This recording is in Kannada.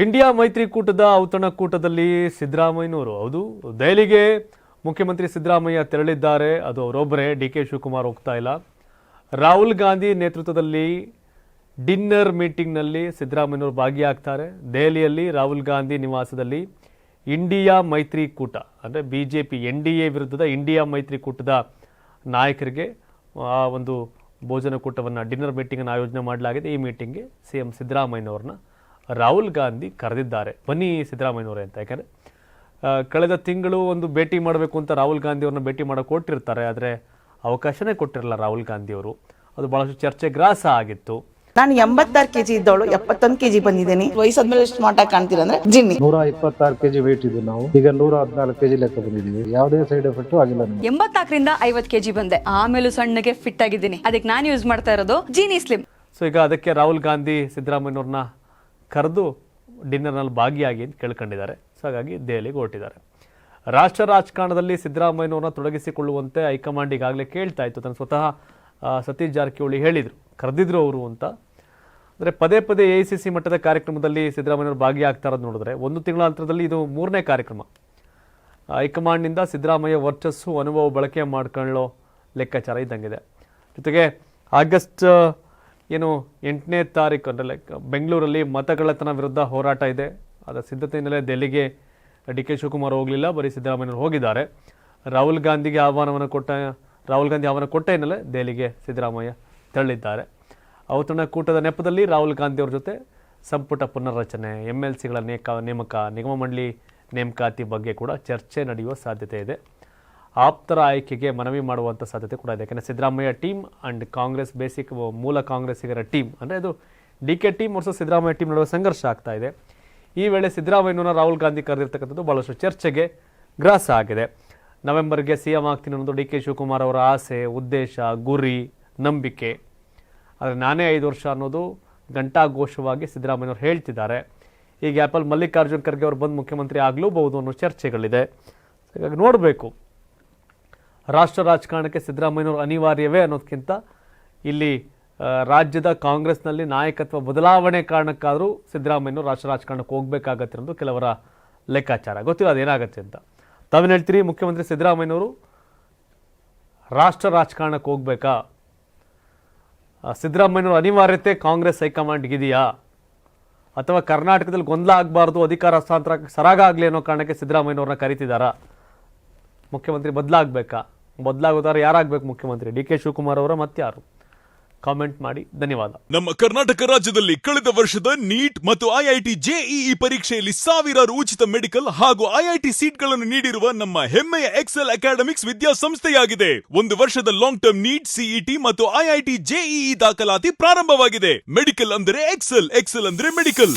ಇಂಡಿಯಾ ಮೈತ್ರಿಕೂಟದ ಔತಣಕೂಟದಲ್ಲಿ ಸಿದ್ದರಾಮಯ್ಯನವರು, ಹೌದು, ದೆಹಲಿಗೆ ಮುಖ್ಯಮಂತ್ರಿ ಸಿದ್ದರಾಮಯ್ಯ ತೆರಳಿದ್ದಾರೆ. ಅದು ಅವರೊಬ್ಬರೇ, ಡಿ ಕೆ ಶಿವಕುಮಾರ್ ಹೋಗ್ತಾ ಇಲ್ಲ. ರಾಹುಲ್ ಗಾಂಧಿ ನೇತೃತ್ವದಲ್ಲಿ ಡಿನ್ನರ್ ಮೀಟಿಂಗ್ನಲ್ಲಿ ಸಿದ್ದರಾಮಯ್ಯನವರು ಭಾಗಿಯಾಗ್ತಾರೆ. ದೆಹಲಿಯಲ್ಲಿ ರಾಹುಲ್ ಗಾಂಧಿ ನಿವಾಸದಲ್ಲಿ ಇಂಡಿಯಾ ಮೈತ್ರಿಕೂಟ, ಅಂದರೆ B J P N D A ವಿರುದ್ಧದ ಇಂಡಿಯಾ ಮೈತ್ರಿಕೂಟದ ನಾಯಕರಿಗೆ, ಆ ಒಂದು ಭೋಜನ ಕೂಟವನ್ನು ಡಿನ್ನರ್ ಮೀಟಿಂಗನ್ನು ಆಯೋಜನೆ ಮಾಡಲಾಗಿದೆ. ಈ ಮೀಟಿಂಗ್ಗೆ ಸಿ ಎಂ ಸಿದ್ದರಾಮಯ್ಯನವ್ರನ್ನ ರಾಹುಲ್ ಗಾಂಧಿ ಕರೆದಿದ್ದಾರೆ. ಬನ್ನಿ ಸಿದ್ದರಾಮಯ್ಯನವರೇ ಅಂತ. ಯಾಕಂದರೆ ಕಳೆದ ತಿಂಗಳು ಒಂದು ಭೇಟಿ ಮಾಡಬೇಕು ಅಂತ ರಾಹುಲ್ ಗಾಂಧಿ ಅವ್ರನ್ನ ಭೇಟಿ ಮಾಡೋ ಕೊಟ್ಟಿರ್ತಾರೆ. ಆದರೆ ಅವಕಾಶನೇ ಕೊಟ್ಟಿರಲ್ಲ ರಾಹುಲ್ ಗಾಂಧಿ ಅವರು. ಅದು ಬಹಳಷ್ಟು ಚರ್ಚೆ ಗ್ರಾಸ ಆಗಿತ್ತು. ನಾನು ಎಂಬತ್ತಾರು ಕೆಜಿ ಇದ್ದವಳು ಎಪ್ಪತ್ತೊಂದು ಕೆಜಿ ಬಂದಿದ್ದೀನಿ. ವಯಸ್ಸಾದ್ಮೇಲೆ ಎಷ್ಟು ಮಾಟ ಕಾಣ್ತೀರಾ ಅಂದ್ರೆ ಜಿನ್ನಿ. ನೂರ ಇಪ್ಪತ್ತಾರು ಕೆಜಿ ವೇಟ್ ಇದ್ದು ನಾವು. ಈಗ ನೂರ ಹದಿನಾಲ್ಕು ಕೆಜಿ ಲೆಕ್ಕ ಬಂದಿದ್ದೀವಿ. ಯಾವುದೇ ಸೈಡ್ ಎಫೆಕ್ಟ್ ಆಗಿಲ್ಲ ಎಂಬತ್ತಾಕರಿಂದ ಎಂಬತ್ನಾಲ್ಕರಿಂದ ಐವತ್ ಕೆಜಿ ಬಂದೆ. ಆಮೇಲೂ ಸಣ್ಣಗೆ ಫಿಟ್ ಆಗಿದ್ದೀನಿ. ಅದಕ್ಕೆ ನಾನು ಯೂಸ್ ಮಾಡ್ತಾ ಇರೋದು ಜೀನಿ ಸ್ಲಿಮ್ ಸೊ ಈಗ ಅದಕ್ಕೆ ರಾಹುಲ್ ಗಾಂಧಿ ಸಿದ್ದರಾಮಯ್ಯನವ್ರನ್ನ ಕರೆದು ಡಿನ್ನರ್ನಲ್ಲಿ ಭಾಗಿಯಾಗಿ ಅಂತ ಕೇಳ್ಕೊಂಡಿದ್ದಾರೆ. ಸೊ ಹಾಗಾಗಿ ದೆಹಲಿಗೆ ಹೊರಟಿದ್ದಾರೆ. ರಾಷ್ಟ್ರ ರಾಜಕಾರಣದಲ್ಲಿ ಸಿದ್ದರಾಮಯ್ಯನವರನ್ನ ತೊಡಗಿಸಿಕೊಳ್ಳುವಂತೆ ಹೈಕಮಾಂಡ್ ಈಗಾಗಲೇ ಕೇಳ್ತಾ ಇತ್ತು. ತನ್ನ ಸ್ವತಃ ಸತೀಶ್ ಜಾರಕಿಹೊಳಿ ಹೇಳಿದರು, ಕರೆದಿದ್ರು ಅವರು ಅಂತ. ಅಂದರೆ ಪದೇ ಪದೇ ಎ ಸಿ ಸಿ ಮಟ್ಟದ ಕಾರ್ಯಕ್ರಮದಲ್ಲಿ ಸಿದ್ದರಾಮಯ್ಯವರು ಭಾಗಿಯಾಗ್ತಾ ಇರೋದು ನೋಡಿದ್ರೆ ಒಂದು ತಿಂಗಳ ಅಂತರದಲ್ಲಿ ಇದು ಮೂರನೇ ಕಾರ್ಯಕ್ರಮ. ಹೈಕಮಾಂಡ್ನಿಂದ ಸಿದ್ದರಾಮಯ್ಯ ವರ್ಚಸ್ಸು, ಅನುಭವ, ಬಳಕೆ ಮಾಡ್ಕೊಳ್ಳೋ ಲೆಕ್ಕಾಚಾರ ಇದ್ದಂಗಿದೆ. ಜೊತೆಗೆ ಆಗಸ್ಟ್ ಏನು ಎಂಟನೇ ತಾರೀಕು ಅಂದರೆ ಲೈಕ್ ಬೆಂಗಳೂರಲ್ಲಿ ಮತಗಳತನ ವಿರುದ್ಧ ಹೋರಾಟ ಇದೆ. ಅದರ ಸಿದ್ಧತೆ ಹಿನ್ನೆಲೆ ದೆಹಲಿಗೆ ಡಿ ಕೆ ಶಿವಕುಮಾರ್ ಹೋಗಲಿಲ್ಲ. ಬರೀ ಸಿದ್ದರಾಮಯ್ಯನವರು ಹೋಗಿದ್ದಾರೆ. ರಾಹುಲ್ ಗಾಂಧಿಗೆ ಆಹ್ವಾನವನ್ನು ಕೊಟ್ಟ, ರಾಹುಲ್ ಗಾಂಧಿ ಆಹ್ವಾನ ಕೊಟ್ಟ ಹಿನ್ನೆಲೆ ದೆಹಲಿಗೆ ಸಿದ್ದರಾಮಯ್ಯ ತೆರಳಿದ್ದಾರೆ. ಔತಣಕೂಟದ ನೆಪದಲ್ಲಿ ರಾಹುಲ್ ಗಾಂಧಿ ಅವ್ರ ಜೊತೆ ಸಂಪುಟ ಪುನರ್ರಚನೆ ಎಂ ಎಲ್ ಸಿಗಳ ನೇಮಕ, ನಿಗಮ ಮಂಡಳಿ ನೇಮಕಾತಿ ಬಗ್ಗೆ ಕೂಡ ಚರ್ಚೆ ನಡೆಯುವ ಸಾಧ್ಯತೆ ಇದೆ. ಆಪ್ತರ ಆಯ್ಕೆಗೆ ಮನವಿ ಮಾಡುವಂಥ ಸಾಧ್ಯತೆ ಕೂಡ ಇದೆ. ಯಾಕೆಂದರೆ Siddaramaiah team and Congress basic ಮೂಲ ಕಾಂಗ್ರೆಸ್ಸಿಗರ ಟೀಮ್, ಅಂದರೆ ಇದು D K team versus Siddaramaiah team ನಡುವೆ ಸಂಘರ್ಷ ಆಗ್ತಾ ಇದೆ. ಈ ವೇಳೆ ಸಿದ್ದರಾಮಯ್ಯನವರ ರಾಹುಲ್ ಗಾಂಧಿ ಕರೆದಿರ್ತಕ್ಕಂಥದ್ದು ಭಾಳಷ್ಟು ಚರ್ಚೆಗೆ ಗ್ರಾಸ ಆಗಿದೆ. ನವೆಂಬರ್ಗೆ ಸಿ ಎಂ ಆಗ್ತೀನಿ ಅನ್ನೋದು ಡಿ ಕೆ ಶಿವಕುಮಾರ್ ಅವರ ಆಸೆ, ಉದ್ದೇಶ, ಗುರಿ, ನಂಬಿಕೆ. ಆದರೆ ನಾನೇ ಐದು ವರ್ಷ ಅನ್ನೋದು ಘಂಟಾಘೋಷವಾಗಿ ಸಿದ್ದರಾಮಯ್ಯವ್ರು ಹೇಳ್ತಿದ್ದಾರೆ. ಈಗ ಆ್ಯಪಲ್ ಮಲ್ಲಿಕಾರ್ಜುನ್ ಖರ್ಗೆ ಅವರು ಬಂದು ಮುಖ್ಯಮಂತ್ರಿ ಆಗಲೂಬಹುದು ಅನ್ನೋ ಚರ್ಚೆಗಳಿದೆ. ಹಾಗಾಗಿ ನೋಡಬೇಕು. ರಾಷ್ಟ್ರ ರಾಜಕಾರಣಕ್ಕೆ ಸಿದ್ದರಾಮಯ್ಯನವರು ಅನಿವಾರ್ಯವೇ ಅನ್ನೋದಕ್ಕಿಂತ ಇಲ್ಲಿ ರಾಜ್ಯದ ಕಾಂಗ್ರೆಸ್ನಲ್ಲಿ ನಾಯಕತ್ವ ಬದಲಾವಣೆ ಕಾರಣಕ್ಕಾದರೂ ಸಿದ್ದರಾಮಯ್ಯನವರು ರಾಷ್ಟ್ರ ರಾಜಕಾರಣಕ್ಕೆ ಹೋಗಬೇಕಾಗತ್ತೆ ಅನ್ನೋದು ಕೆಲವರ ಲೆಕ್ಕಾಚಾರ. ಗೊತ್ತಿಲ್ಲ, ಅದೇನಾಗತ್ತೆ ಅಂತ. ತಾವೇನು ಹೇಳ್ತೀರಿ, ಮುಖ್ಯಮಂತ್ರಿ ಸಿದ್ದರಾಮಯ್ಯನವರು ರಾಷ್ಟ್ರ ರಾಜಕಾರಣಕ್ಕೆ ಹೋಗ್ಬೇಕಾ? ಸಿದ್ದರಾಮಯ್ಯನವರು ಅನಿವಾರ್ಯತೆ ಕಾಂಗ್ರೆಸ್ ಹೈಕಮಾಂಡ್ಗಿದೆಯಾ ಅಥವಾ ಕರ್ನಾಟಕದಲ್ಲಿ ಗೊಂದಲ ಆಗಬಾರ್ದು, ಅಧಿಕಾರ ಹಸ್ತಾಂತರ ಸರಾಗ ಆಗಲಿ ಅನ್ನೋ ಕಾರಣಕ್ಕೆ ಸಿದ್ದರಾಮಯ್ಯನವ್ರನ್ನ ಕರಿತಿದ್ದಾರಾ? ಮುಖ್ಯಮಂತ್ರಿ ಬದಲಾಗಬೇಕಾ? ಬದಲಾಗೋದಾರ ಯಾರಾಗಬೇಕು ಮುಖ್ಯಮಂತ್ರಿ? ಡಿ ಕೆ ಶಿವಕುಮಾರ್ ಅವರ ಮತ್ತಾರು ಕಾಮೆಂಟ್ ಮಾಡಿ, ಧನ್ಯವಾದ. ನಮ್ಮ ಕರ್ನಾಟಕ ರಾಜ್ಯದಲ್ಲಿ ಕಳೆದ ವರ್ಷದ ನೀಟ್ ಮತ್ತು ಐಐಟಿ ಜೆಇಇ ಪರೀಕ್ಷೆಯಲ್ಲಿ ಸಾವಿರಾರು ಉಚಿತ ಮೆಡಿಕಲ್ ಹಾಗೂ ಐಐಟಿ ಸೀಟ್ಗಳನ್ನು ನೀಡಿರುವ ನಮ್ಮ ಹೆಮ್ಮೆಯ ಎಕ್ಸೆಲ್ ಅಕಾಡೆಮಿಕ್ಸ್ ವಿದ್ಯಾಸಂಸ್ಥೆಯಾಗಿದೆ. ಒಂದು ವರ್ಷದ ಲಾಂಗ್ ಟರ್ಮ್ ನೀಟ್ ಸಿಇಟಿ ಮತ್ತು ಐಐಟಿ ಜೆಇಇ ದಾಖಲಾತಿ ಪ್ರಾರಂಭವಾಗಿದೆ. ಮೆಡಿಕಲ್ ಅಂದರೆ ಎಕ್ಸೆಲ್ ಎಕ್ಸೆಲ್ ಅಂದ್ರೆ ಮೆಡಿಕಲ್.